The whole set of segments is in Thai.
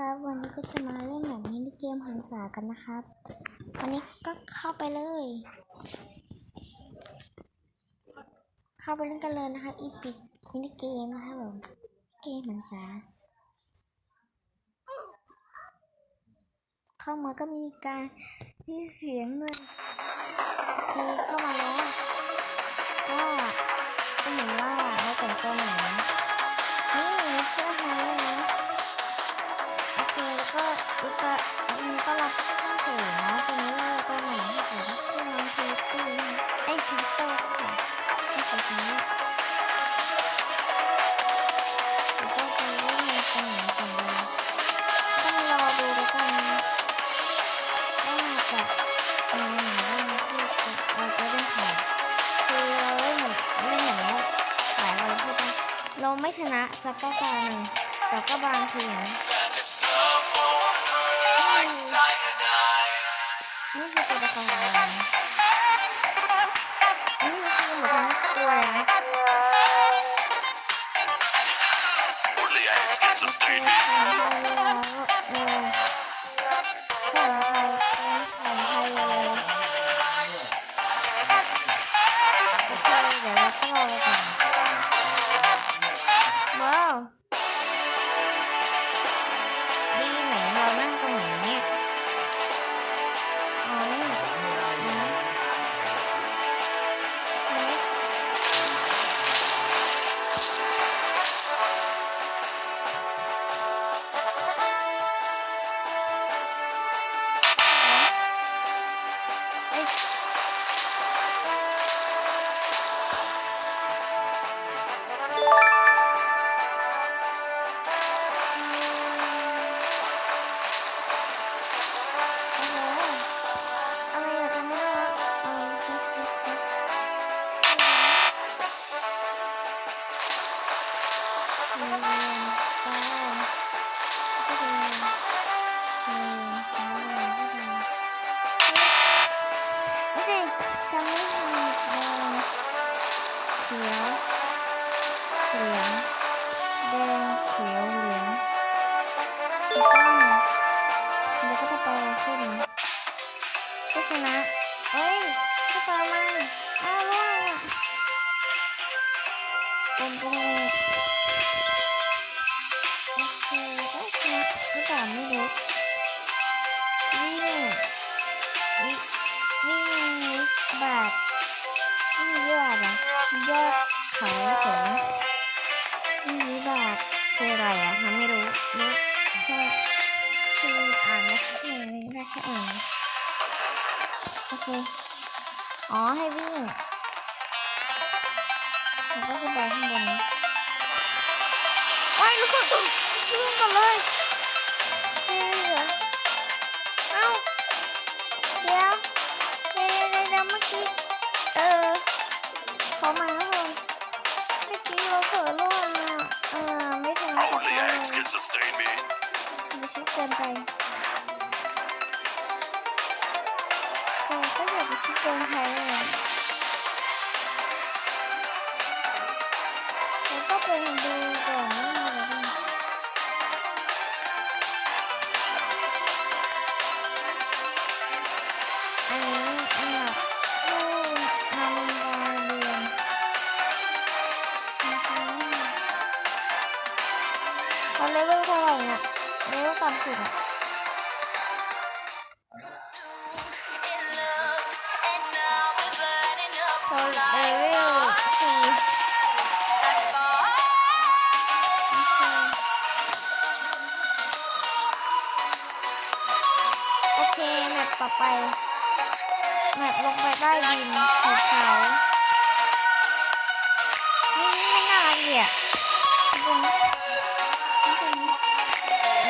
ครับวันนี้ก็จะมาเล่นแบบมินิเกมหันษากันนะครับ วันนี้ก็เข้าไปเลย เข้าไปเล่นกันเลยนะคะอีพิกมินิเกมนะครับผมเกมหันษาเข้ามาก็มีการมีเสียงด้วยคือเข้ามาแล้วก็เหมือนว่าเราแต่งตัวเหมือน ก็แล้วก็อันนี้ก็รับข้าวเสริมนะตอนนี้เราก็เหมือนที่ใส่ที่น้องทีตี้ไอ้ทีเตอร์ค่ะที่สุดนี้แล้วก็ไปเล่นในสนามของเราต้องรอดูแล้วกันว่าจะมีไหนบ้างที่เราจะเล่นผ่านคือเราเล่นเหมือนเล่นเหมือนว่าหลายวันใช่ปะเราไม่ชนะสักก็ตาหนึ่งแต่ก็บางทีนะ นี่คือตัวละครของเรานะอันนี้คือหมดทั้งตัวเลยนะ Only ants can sustain me. ผ่านไทยแล้วเออผ่านไทยผ่านไทยเลยโอเคเดี๋ยวเราก็รอไปก่อน เอ้ยผู้ชนะมาอ้าวล่วงอะเป็นไปเลยโอเคก็ชนะหรือเปล่าไม่รู้วิ่งวิ่งวิ่งบาทวิ่งวิบาทอะยอดเขาสงวิ่งวิบาทคืออะไรอะไม่รู้รู้ค่คืออ่านไม่ค่อยได้แค่อ่านโอ เค อ๋อให้วิ่ง ต่อไปแมปลงไปใต้ดินภูเขานี่ไม่น่าเกลียดเป็นเป็น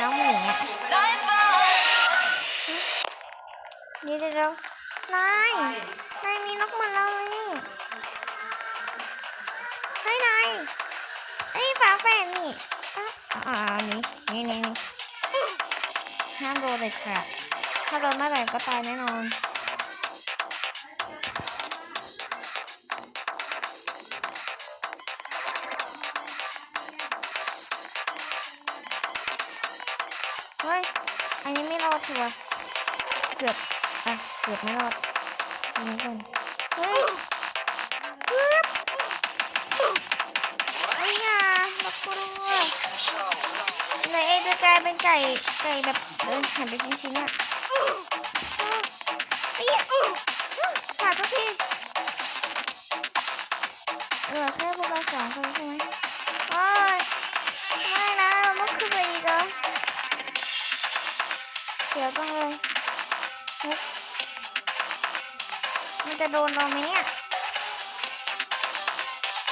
น้องหมูเนี่ยเดี๋ยวเดี๋ยวเดี๋ยวนายนายมีนกมาเลยนี่เฮ้ยนายไอ้ฝาแฝดนี่อ่านี่นี่นี่ห้ามโดนเด็ดขาด ถ้าโดนเมื่อไหร่ก็ตายแน่นอนเฮ้ย อันนี้ไม่รอดชัวร์เกือบ อะ เกือบไม่รอดอันนี้ก่อนเฮ้ยเกือบไอ้ยาบักกลัวในเอจะกลายเป็นไก่ ไก่แบบเดินหันไปชิ้นๆอะ ไอ้ยาขาดสักทีเหลือแค่พวกเราสองคนใช่ไหมโอ้ยไม่นะเราต้องขึ้นไปอีกเหรอเสียวจังเลยเฮ้ยมันจะโดนเราไหมเนี่ย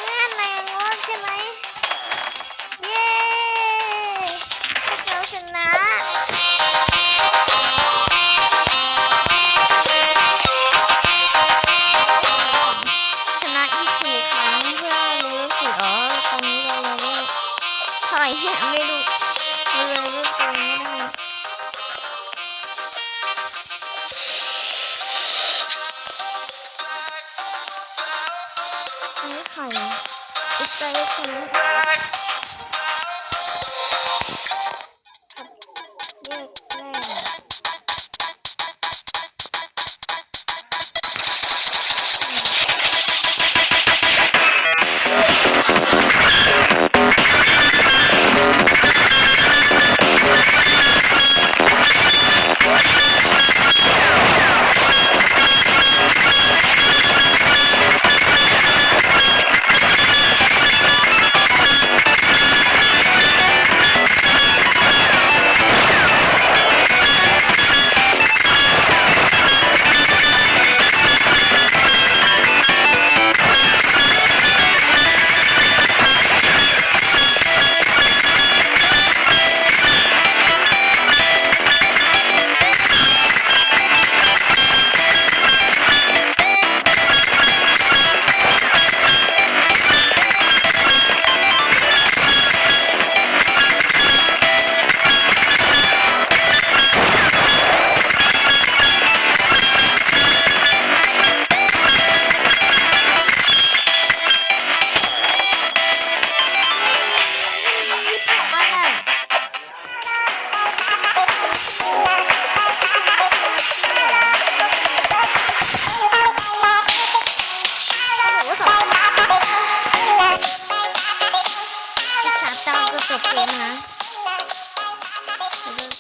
แน่แรงงดใช่ไหม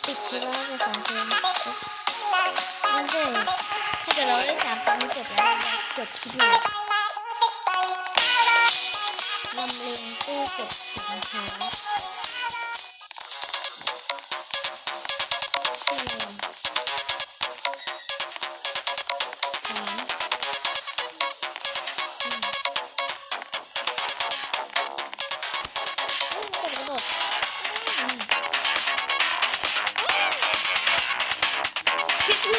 ติดที่ว่าจะสองเกมมันเสร็จถ้าเกิดเราได้สามตอนจบแล้วเราจบคลิปเลยลำเลียงตู้เก็บสินค้า คิ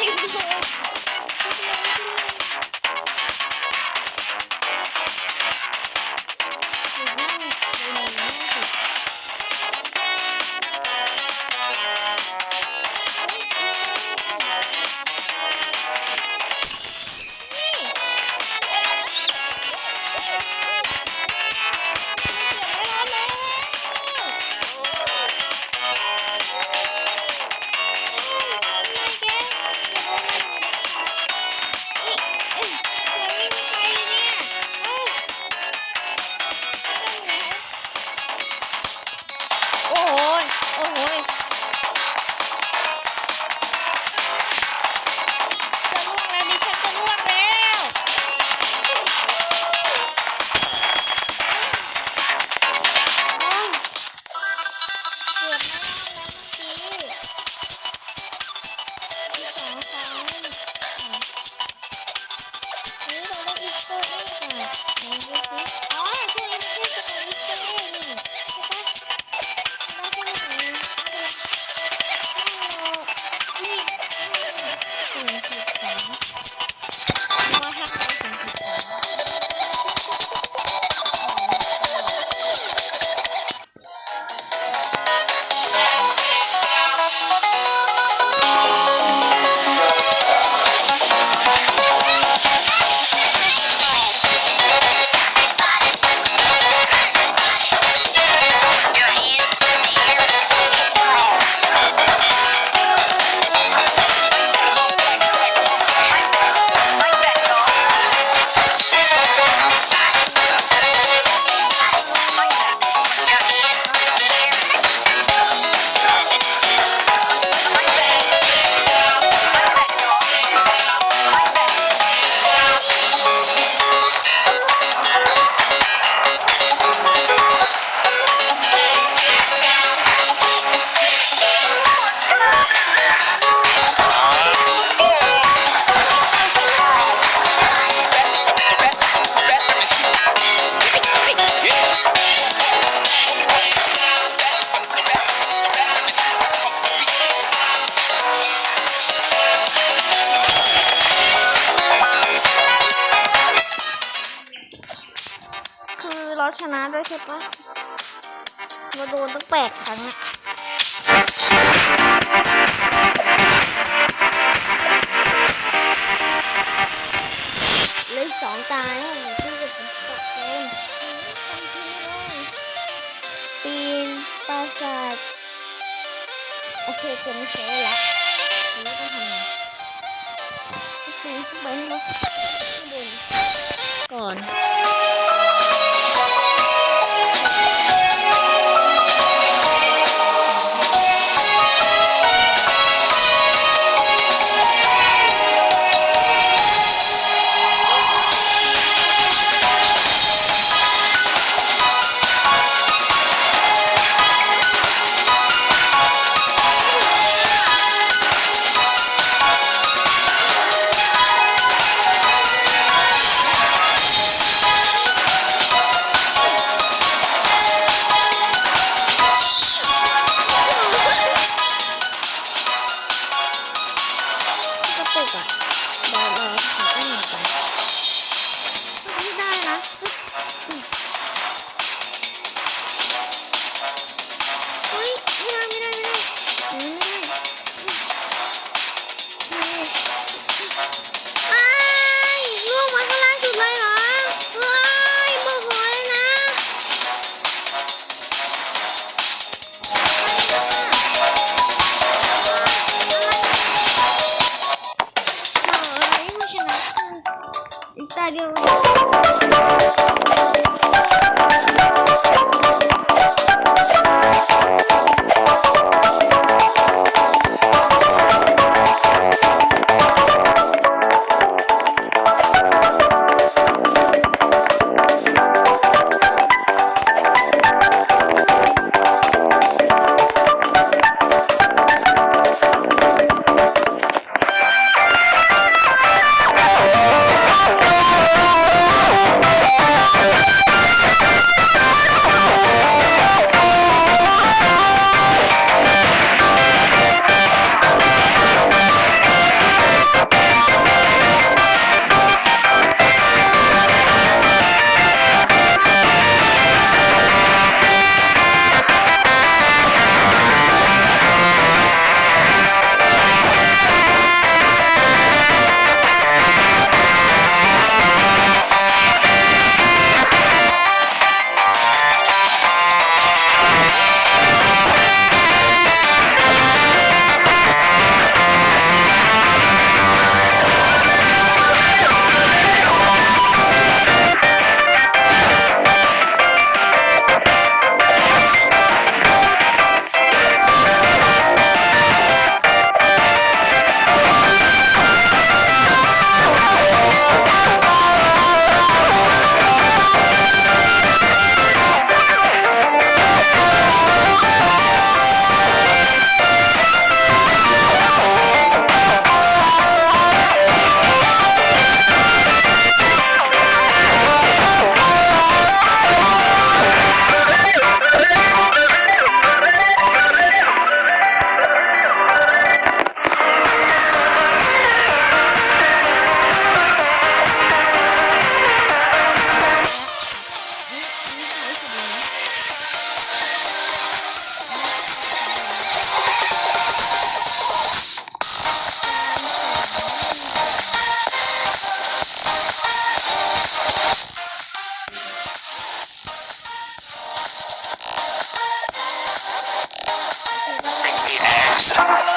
ชนะด้วยใช่ปะเราโดนตั้งแปดครั้งอะ Stop!